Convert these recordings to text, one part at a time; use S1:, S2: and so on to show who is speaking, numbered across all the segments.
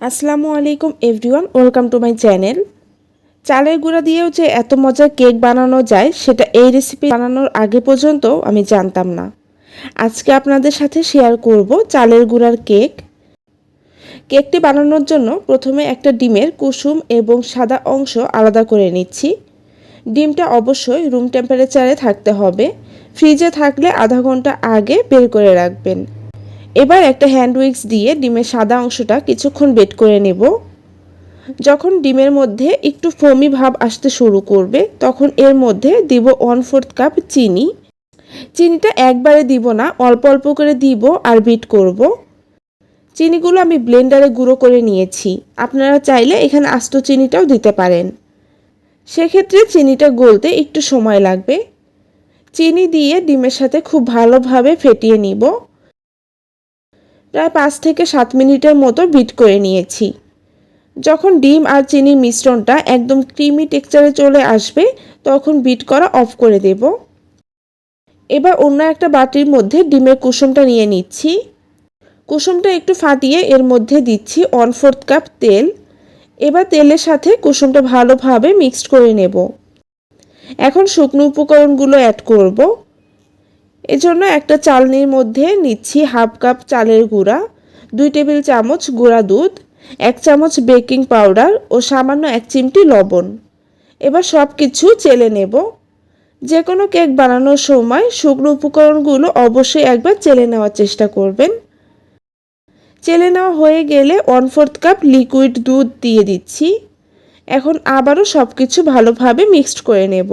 S1: আসসালামু আলাইকুম everyone welcome to my channel চালের গুঁড়া দিয়েও যে এত মজার কেক বানানো যায়, সেটা এই রেসিপি বানানোর আগে পর্যন্ত আমি জানতাম না। আজকে আপনাদের সাথে শেয়ার করব চালের গুঁড়ার কেক। কেকটি বানানোর জন্য প্রথমে একটা ডিমের কুসুম এবং সাদা অংশ আলাদা করে নিচ্ছি। ডিমটা অবশ্যই রুম টেম্পারেচারে থাকতে হবে। ফ্রিজে থাকলে আধা ঘণ্টা আগে বের করে রাখবেন। এবার একটা হ্যান্ড উইক্স দিয়ে ডিমের সাদা অংশটা কিছুক্ষণ বেট করে নেব। যখন ডিমের মধ্যে একটু ফোমি ভাব আসতে শুরু করবে, তখন এর মধ্যে দিব ওয়ান ফোর্থ কাপ চিনি। চিনিটা একবারে দিব না, অল্প অল্প করে দিব আর বিট করব। চিনিগুলো আমি ব্লেন্ডারে গুঁড়ো করে নিয়েছি। আপনারা চাইলে এখানে আস্ত চিনিটাও দিতে পারেন। সেক্ষেত্রে চিনিটা গলতে একটু সময় লাগবে। চিনি দিয়ে ডিমের সাথে খুব ভালোভাবে ফেটিয়ে নিব। প্রায় পাঁচ থেকে সাত মিনিটের মতো বিট করে নিয়েছি। যখন ডিম আর চিনির মিশ্রণটা একদম ক্রিমি টেক্সচারে চলে আসবে, তখন বিট করা অফ করে দেব। এবার অন্য একটা বাটির মধ্যে ডিমের কুসুমটা নিয়ে নিচ্ছি। কুসুমটা একটু ফাটিয়ে এর মধ্যে দিচ্ছি ওয়ান ফোর্থ কাপ তেল। এবার তেলের সাথে কুসুমটা ভালোভাবে মিক্সড করে নেব। এখন শুকনো উপকরণগুলো অ্যাড করব। এজন্য একটা চালনির মধ্যে নিচ্ছি হাফ কাপ চালের গুঁড়া, দুই টেবিল চামচ গুঁড়া দুধ, এক চামচ বেকিং পাউডার ও সামান্য এক চিমটি লবণ। এবার সব কিছু চেলে নেব। যে কোনো কেক বানানোর সময় শুকনো উপকরণগুলো অবশ্যই একবার চেলে নেওয়ার চেষ্টা করবেন। চেলে নেওয়া হয়ে গেলে ওয়ান ফোর্থ কাপ লিকুইড দুধ দিয়ে দিচ্ছি। এখন আবারও সব কিছু ভালোভাবে মিক্সড করে নেব।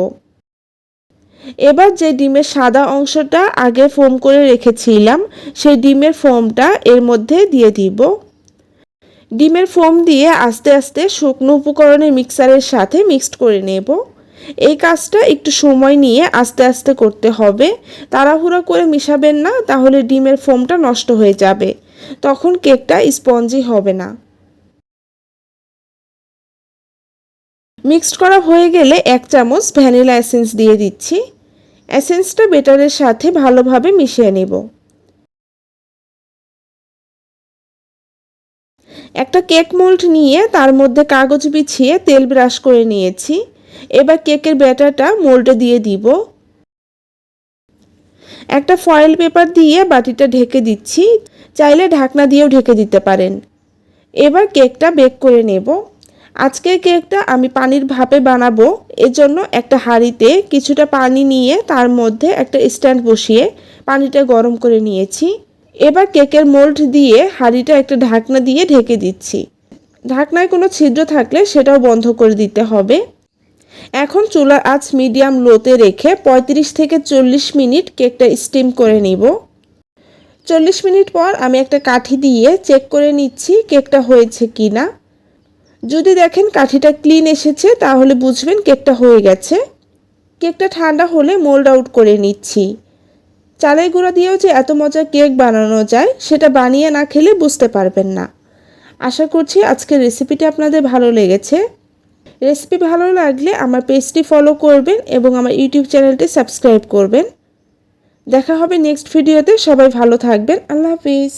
S1: এবার যে ডিমের সাদা অংশটা আগে ফোম করে রেখেছিলাম, সেই ডিমের ফোমটা এর মধ্যে দিয়ে দিব। ডিমের ফোম দিয়ে আস্তে আস্তে শুকনো উপকরণের মিক্সারের সাথে মিক্সড করে নেব। এই কাজটা একটু সময় নিয়ে আস্তে আস্তে করতে হবে। তাড়াহুড়া করে মিশাবেন না, তাহলে ডিমের ফোমটা নষ্ট হয়ে যাবে। তখন কেকটা স্পঞ্জি হবে না। মিক্সড করা হয়ে গেলে এক চামচ ভ্যানিলা এসেন্স দিয়ে দিচ্ছি। এসেন্সটা বেটারের সাথে ভালোভাবে মিশিয়ে নেব। একটা কেক মোল্ড নিয়ে তার মধ্যে কাগজ বিছিয়ে তেল ব্রাশ করে নিয়েছি। এবার কেকের ব্যাটারটা মোল্ডে দিয়ে দিব। একটা ফয়েল পেপার দিয়ে বাটিটা ঢেকে দিচ্ছি। চাইলে ঢাকনা দিয়েও ঢেকে দিতে পারেন। এবার কেকটা বেক করে নেব। আজকের কেকটা আমি পানির ভাপে বানাবো। এজন্য একটা হাঁড়িতে কিছুটা পানি নিয়ে তার মধ্যে একটা স্ট্যান্ড বসিয়ে পানিটা গরম করে নিয়েছি। এবার কেকের মোল্ড দিয়ে হাঁড়িটা একটা ঢাকনা দিয়ে ঢেকে দিচ্ছি। ঢাকনায় কোনো ছিদ্র থাকলে সেটাও বন্ধ করে দিতে হবে। এখন চুলার আঁচ মিডিয়াম লোতে রেখে ৩৫ থেকে চল্লিশ মিনিট কেকটা স্টিম করে নিব। চল্লিশ মিনিট পর আমি একটা কাঠি দিয়ে চেক করে নিচ্ছি কেকটা হয়েছে কি না যদি দেখেন কাঠিটা ক্লিন এসেছে, তাহলে বুঝবেন কেকটা হয়ে গেছে। কেকটা ঠান্ডা হলে মোল্ড আউট করে নিচ্ছি। চালের গুঁড়া দিয়েও যে এত মজার কেক বানানো যায়, সেটা বানিয়ে না খেলে বুঝতে পারবেন না। আশা করছি আজকের রেসিপিটা আপনাদের ভালো লেগেছে। রেসিপি ভালো লাগলে আমার পেজটি ফলো করবেন এবং আমার ইউটিউব চ্যানেলটি সাবস্ক্রাইব করবেন। দেখা হবে নেক্সট ভিডিওতে সবাই ভালো থাকবেন, আল্লাহ হাফিজ।